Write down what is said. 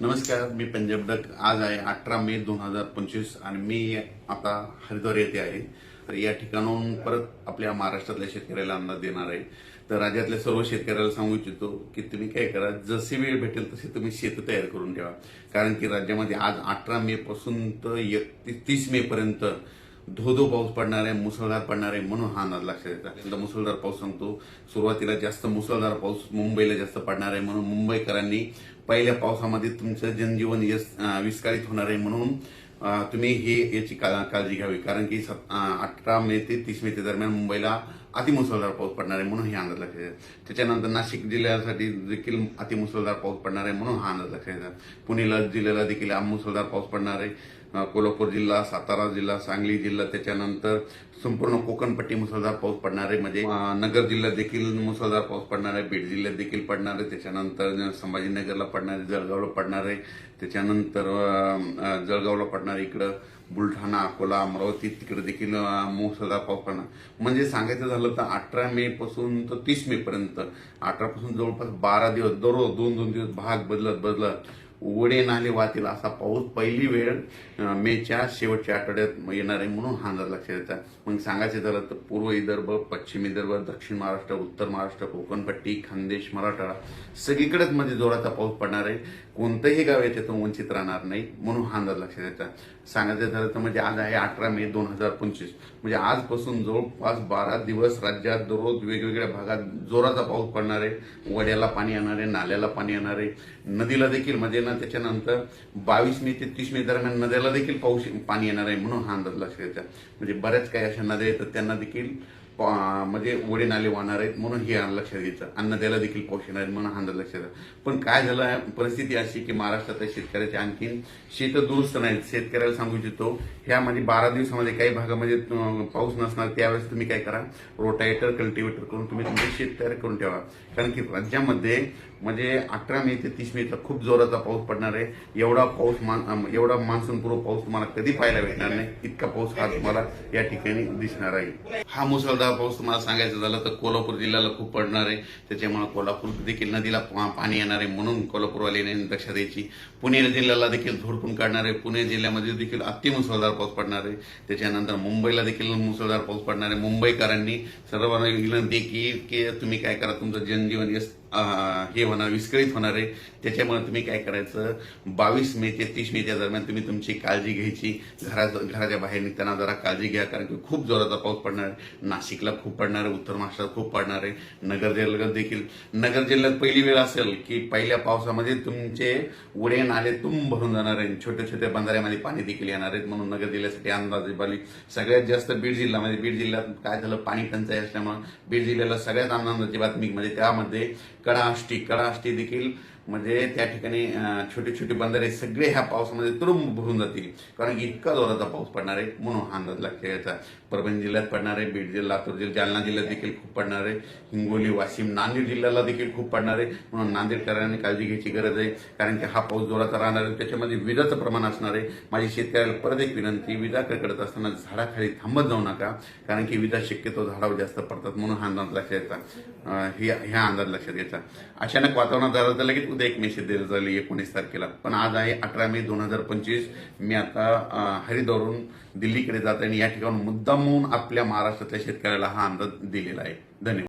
नमस्कार मी पंजाब डक आज आहे अठरा मे दोन हजार पंचवीस आणि मी आता हरिद्वार येथे आहे. तर या ठिकाणाहून परत आपल्या महाराष्ट्रातल्या शेतकऱ्याला अंदाज देणार आहे. तर राज्यातल्या सर्व शेतकऱ्याला सांगू इच्छितो की तुम्ही काय करा जशी वेळ भेटेल तशी तुम्ही शेत तयार करून ठेवा. कारण की राज्यामध्ये आज अठरा मे पासून तर एकतीस तीस मे पर्यंत धोधो पाऊस पडणार आहे मुसळधार पडणार आहे म्हणून हा अंदाज लक्षात येतात एकदा मुसळधार पाऊस सांगतो सुरुवातीला जास्त मुसळधार पाऊस मुंबईला जास्त पडणार आहे म्हणून मुंबईकरांनी पहिल्या पावसामध्ये तुमचं जनजीवन यस- विस्कळीत होणार आहे म्हणून तुम्ही हे याची काळजी घ्यावी. कारण की अठरा मे ते तीस मे ते दरम्यान मुंबईला अतिमुसळधार पाऊस पडणार आहे म्हणून हे अंदाज लक्षात येतात त्याच्यानंतर नाशिक जिल्ह्यासाठी देखील अतिमुसळधार पाऊस पडणार आहे म्हणून हा अंदाज लक्षात येतात पुणेला जिल्ह्याला देखील मुसळधार पाऊस पडणार आहे. कोल्हापूर जिल्हा सातारा जिल्हा सांगली जिल्हा त्याच्यानंतर संपूर्ण कोकणपट्टी मुसळधार पाऊस पडणार आहे. म्हणजे नगर जिल्ह्यात देखील मुसळधार पाऊस पडणार आहे. बीड जिल्ह्यात देखील पडणार आहे. त्याच्यानंतर संभाजीनगरला पडणार आहे. जळगावला पडणार आहे. त्याच्यानंतर जळगावला पडणार इकडं बुलढाणा अकोला अमरावती तिकडे देखील मुसळधार पाऊस पडणार. म्हणजे सांगायचं झालं तर अठरा मे पासून तर तीस मे पर्यंत. अठरा पासून जवळपास बारा दिवस दररोज दोन दोन दिवस भाग बदलत बदलत उघडे नाले वाहतील असा पाऊस पहिली वेळ मेच्या शेवटच्या आठवड्यात येणार आहे म्हणून हा अंदाज लक्षात येतात मग सांगायचं झालं तर पूर्व विदर्भ पश्चिम विदर्भ दक्षिण महाराष्ट्र उत्तर महाराष्ट्र कोकणपट्टी खानदेश मराठवाडा सगळीकडेच मध्ये जोराचा पाऊस पडणार आहे. कोणतंही गाव याच्यातून वंचित राहणार नाही म्हणून हा अंदाज लक्षात येतात सांगायचं झालं तर म्हणजे आज आहे अठरा मे दोन हजार पंचवीस. म्हणजे आजपासून जवळपास बारा दिवस राज्यात दररोज वेगवेगळ्या भागात जोराचा पाऊस पडणार आहे. वड्याला पाणी येणार आहे नाल्याला पाणी येणार आहे. नदीला देखील म्हणजे ना त्याच्यानंतर बावीस मे ते तीस मे दरम्यान नद्याला देखील पाऊस पाणी येणार आहे म्हणून हा अंदाज लक्षात येतात म्हणजे बऱ्याच काही अशा नद्या येतात त्यांना देखील म्हणजे ओढे नाले वाहणार आहेत म्हणून हे लक्षात घ्यायचं. अन्न द्यायला देखील पाऊस येणार आहे म्हणून हा अंदाज लक्षात पण काय झालं परिस्थिती अशी की महाराष्ट्रातल्या शेतकऱ्याचे आणखीन शेत दुरुस्त नाहीत. शेतकऱ्याला सांगू इच्छितो ह्या म्हणजे बारा दिवसामध्ये काही भागामध्ये पाऊस नसणार त्यावेळेस तुम्ही काय करा रोटायटर कल्टिवेटर करून तुम्ही तुमचे शेत तयार करून ठेवा. कारण की राज्यामध्ये म्हणजे अठरा मे ते तीस मेचा खूप जोराचा पाऊस पडणार आहे. एवढा पाऊस मान एवढा मान्सून पूर्व पाऊस तुम्हाला कधी पाहायला भेटणार नाही. इतका पाऊस हा तुम्हाला या ठिकाणी दिसणार आहे. हा मुसळधार पाऊस तुम्हाला सांगायचं झालं तर कोल्हापूर जिल्ह्याला खूप पडणार आहे. त्याच्यामुळे कोल्हापूर देखील नदीला पाणी येणार आहे म्हणून कोल्हापूरवाल्याने लक्षात द्यायची पुणे जिल्ह्याला देखील झोडपून काढणार आहे. पुणे जिल्ह्यामध्ये देखील अतिमुसळधार पाऊस पडणार आहे. त्याच्यानंतर मुंबईला देखील मुसळधार पाऊस पडणार आहे. मुंबईकरांनी सर्वांना विनंती की तुम्ही काय करा तुमचं जनजीवन हे होणार विस्कळीत होणार आहे. त्याच्यामुळे तुम्ही काय करायचं? बावीस मे ते तीस मेच्या दरम्यान तुम्ही तुमची काळजी घ्यायची. घरात घराच्या बाहेर निघताना जरा काळजी घ्या कारण की खूप जोराचा पाऊस पडणार आहे. नाशिकला खूप पडणार आहे उत्तर महाराष्ट्रात खूप पडणार आहे. नगर जिल्ह्यात देखील नगर जिल्ह्यात पहिली वेळ असेल की पहिल्या पावसामध्ये तुमचे उडे नाले तुंब भरून जाणार आहे छोट्या छोट्या बंधाऱ्यामध्ये पाणी देखील येणार आहेत. म्हणून नगर जिल्ह्यासाठी अंदाजे बाली. सगळ्यात जास्त बीड जिल्ह्यामध्ये बीड जिल्ह्यात काय झालं? पाणी टंचाई असल्यामुळे बीड जिल्ह्याला सगळ्यात आनंदाची बातमी म्हणजे त्यामध्ये कडाष्टी कडाष्टी देखील म्हणजे त्या ठिकाणी छोटे छोटे बंधारे सगळे ह्या पावसामध्ये तुरुंब भरून जातील. कारण की इतका जोराचा पाऊस पडणार आहे. म्हणून हा अंदाज लक्षात घ्यायचा परभणी जिल्ह्यात पडणार आहे. बीड जिल्हा लातूर जिल्हा जालना जिल्ह्यात देखील खूप पडणार आहे. हिंगोली वाशिम नांदेड जिल्ह्याला देखील खूप पडणार आहे. म्हणून नांदेडकरांनी काळजी घ्यायची गरज आहे. कारण की हा पाऊस जोराचा राहणार आहे. त्याच्यामध्ये विजाचं प्रमाण असणार आहे. माझी शेतकऱ्याला परत एक विनंती. विजा करत असताना झाडाखाली थांबत जाऊ नका. कारण की विजा शक्यतो झाडावर जास्त पडतात. म्हणून हा अंदाज लक्षात घ्यायचा ह्या अंदाज लक्षात घ्यायचा. अचानक वातावरणात झालं तर लगेच सुद्धा एक मेसेज दिला झाली एकोणीस तारखेला. पण आज आहे अकरा मे दोन हजार पंचवीस. मी आता हरिद्वारून दिल्लीकडे जात आहे आणि या ठिकाणी मुद्दामून आपल्या महाराष्ट्रातल्या शेतकऱ्याला हा अंदाज दिलेला आहे. धन्यवाद.